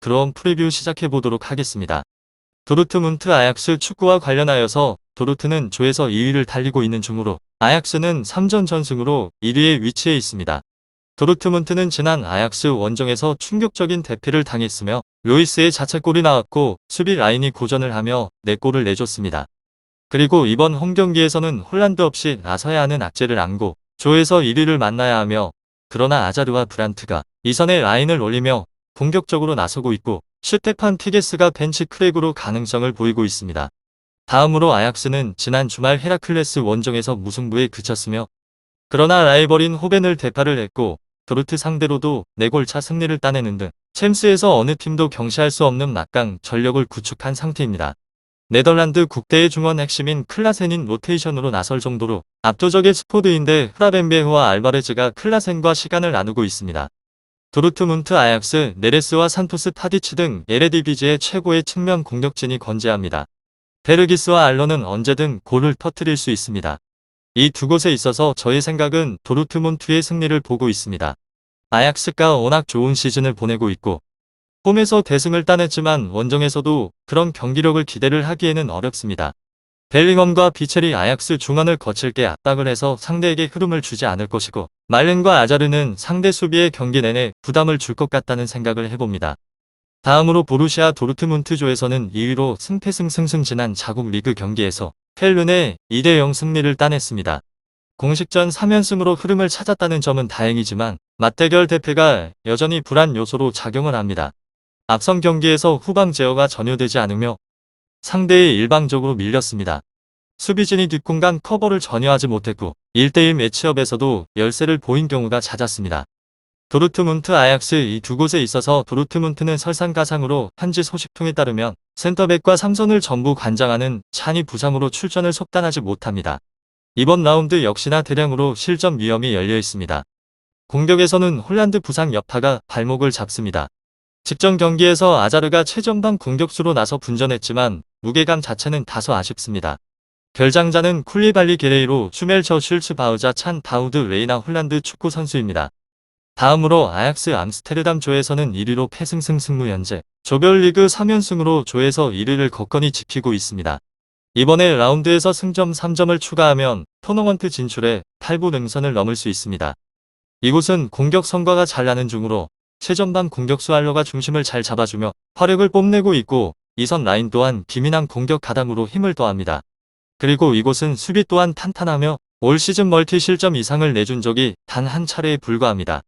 그럼 프리뷰 시작해 보도록 하겠습니다. 도르트문트 아약스 축구와 관련하여서 도르트는 조에서 2위를 달리고 있는 중으로 아약스는 3전 전승으로 1위에 위치해 있습니다. 도르트문트는 지난 아약스 원정에서 충격적인 대패를 당했으며 로이스의 자책골이 나왔고 수비 라인이 고전을 하며 4골을 내줬습니다. 그리고 이번 홈경기에서는 홀란드 없이 나서야 하는 악재를 안고 조에서 1위를 만나야 하며 그러나 아자르와 브란트가 이선의 라인을 올리며 공격적으로 나서고 있고 슈테판 티게스가 벤치 크랙으로 가능성을 보이고 있습니다. 다음으로 아약스는 지난 주말 헤라클레스 원정에서 무승부에 그쳤으며 그러나 라이벌인 호벤을 대파를 했고 도르트 상대로도 4골차 승리를 따내는 등 챔스에서 어느 팀도 경시할 수 없는 막강 전력을 구축한 상태입니다. 네덜란드 국대의 중원 핵심인 클라센인 로테이션으로 나설 정도로 압도적의 스포드인데 프라벤베흐와 알바레즈가 클라센과 시간을 나누고 있습니다. 도르트문트 아약스, 네레스와 산토스 타디치 등 에레디비지의 최고의 측면 공격진이 건재합니다. 베르기스와 알로는 언제든 골을 터뜨릴 수 있습니다. 이 두 곳에 있어서 저의 생각은 도르트문트의 승리를 보고 있습니다. 아약스가 워낙 좋은 시즌을 보내고 있고 홈에서 대승을 따냈지만 원정에서도 그런 경기력을 기대를 하기에는 어렵습니다. 벨링엄과 비첼이 아약스 중원을 거칠게 압박을 해서 상대에게 흐름을 주지 않을 것이고 말렌과 아자르는 상대 수비의 경기 내내 부담을 줄 것 같다는 생각을 해봅니다. 다음으로 보루시아 도르트문트조에서는 2위로 승패승승승 지난 자국 리그 경기에서 켈른의 2대0 승리를 따냈습니다. 공식전 3연승으로 흐름을 찾았다는 점은 다행이지만 맞대결 대패가 여전히 불안 요소로 작용을 합니다. 앞선 경기에서 후방 제어가 전혀 되지 않으며 상대에 일방적으로 밀렸습니다. 수비진이 뒷공간 커버를 전혀 하지 못했고 1대1 매치업에서도 열세를 보인 경우가 잦았습니다. 도르트문트 아약스 이 두 곳에 있어서 도르트문트는 설상가상으로 현지 소식통에 따르면 센터백과 삼선을 전부 관장하는 찬이 부상으로 출전을 속단하지 못합니다. 이번 라운드 역시나 대량으로 실점 위험이 열려 있습니다. 공격에서는 홀란드 부상 여파가 발목을 잡습니다. 직전 경기에서 아자르가 최전방 공격수로 나서 분전했지만 무게감 자체는 다소 아쉽습니다. 결장자는 쿨리발리 게레이로 슈멜처 슐츠 바우자 찬 다우드 레이나 홀란드 축구 선수입니다. 다음으로 아약스 암스테르담 조에서는 1위로 패승승 승무 현재 조별리그 3연승으로 조에서 1위를 거건히 지키고 있습니다. 이번에 라운드에서 승점 3점을 추가하면 토너먼트 진출에 8부 능선을 넘을 수 있습니다. 이곳은 공격 성과가 잘 나는 중으로 최전방 공격수 알로가 중심을 잘 잡아주며 화력을 뽐내고 있고 이선 라인 또한 기민한 공격 가담으로 힘을 더합니다. 그리고 이곳은 수비 또한 탄탄하며 올 시즌 멀티 실점 이상을 내준 적이 단 한 차례에 불과합니다.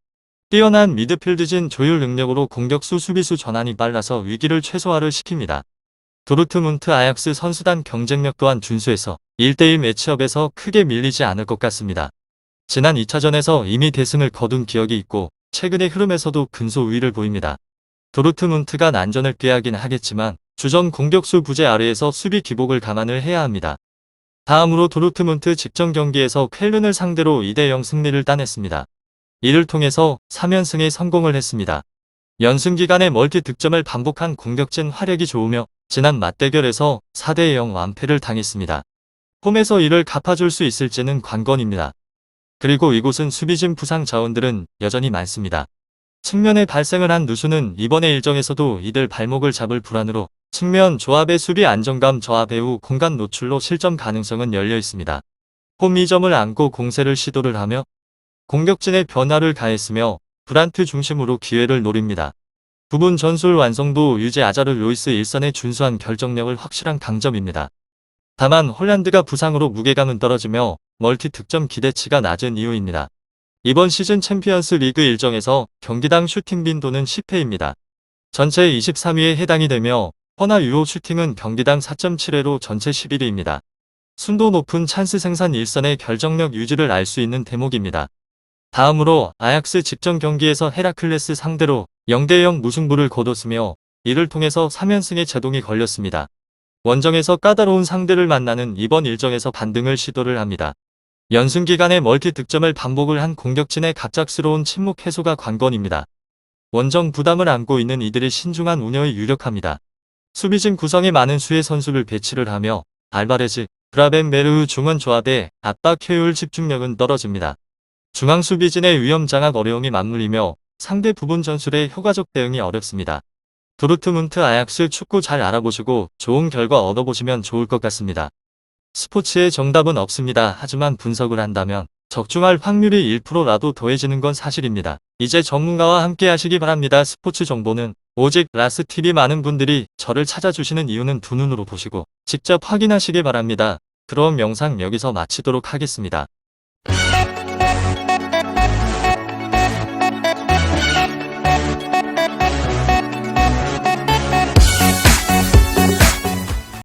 뛰어난 미드필드진 조율 능력으로 공격수 수비수 전환이 빨라서 위기를 최소화를 시킵니다. 도르트문트 아약스 선수단 경쟁력 또한 준수해서 1대1 매치업에서 크게 밀리지 않을 것 같습니다. 지난 2차전에서 이미 대승을 거둔 기억이 있고 최근의 흐름에서도 근소 우위를 보입니다. 도르트문트가 난전을 꾀하긴 하겠지만 주전 공격수 부재 아래에서 수비 기복을 감안을 해야 합니다. 다음으로 도르트문트 직전 경기에서 쾰른을 상대로 2대0 승리를 따냈습니다. 이를 통해서 3연승에 성공을 했습니다. 연승 기간에 멀티 득점을 반복한 공격진 화력이 좋으며 지난 맞대결에서 4대0 완패를 당했습니다. 홈에서 이를 갚아줄 수 있을지는 관건입니다. 그리고 이곳은 수비진 부상 자원들은 여전히 많습니다. 측면에 발생을 한 누수는 이번의 일정에서도 이들 발목을 잡을 불안으로 측면 조합의 수비 안정감 저하 배후 공간 노출로 실점 가능성은 열려 있습니다. 홈 2점을 안고 공세를 시도를 하며 공격진의 변화를 가했으며 브란트 중심으로 기회를 노립니다. 부분 전술 완성도 유제 아자르 로이스 일선의 준수한 결정력을 확실한 강점입니다. 다만 홀란드가 부상으로 무게감은 떨어지며 멀티 득점 기대치가 낮은 이유입니다. 이번 시즌 챔피언스 리그 일정에서 경기당 슈팅 빈도는 10회입니다. 전체 23위에 해당이 되며 허나 유효 슈팅은 경기당 4.7회로 전체 11위입니다. 순도 높은 찬스 생산 일선의 결정력 유지를 알 수 있는 대목입니다. 다음으로 아약스 직전 경기에서 헤라클레스 상대로 0대0 무승부를 거뒀으며 이를 통해서 3연승에 제동이 걸렸습니다. 원정에서 까다로운 상대를 만나는 이번 일정에서 반등을 시도를 합니다. 연승 기간에 멀티 득점을 반복을 한 공격진의 갑작스러운 침묵 해소가 관건입니다. 원정 부담을 안고 있는 이들의 신중한 운영이 유력합니다. 수비진 구성에 많은 수의 선수를 배치를 하며 알바레즈, 브라벤 메르우 중원 조합의 압박 효율 집중력은 떨어집니다. 중앙 수비진의 위험 장악 어려움이 맞물리며 상대 부분 전술의 효과적 대응이 어렵습니다. 도르트문트 아약스 축구 잘 알아보시고 좋은 결과 얻어보시면 좋을 것 같습니다. 스포츠의 정답은 없습니다. 하지만 분석을 한다면 적중할 확률이 1%라도 더해지는 건 사실입니다. 이제 전문가와 함께 하시기 바랍니다. 스포츠 정보는 오직 라스TV 많은 분들이 저를 찾아주시는 이유는 두 눈으로 보시고 직접 확인하시기 바랍니다. 그럼 영상 여기서 마치도록 하겠습니다.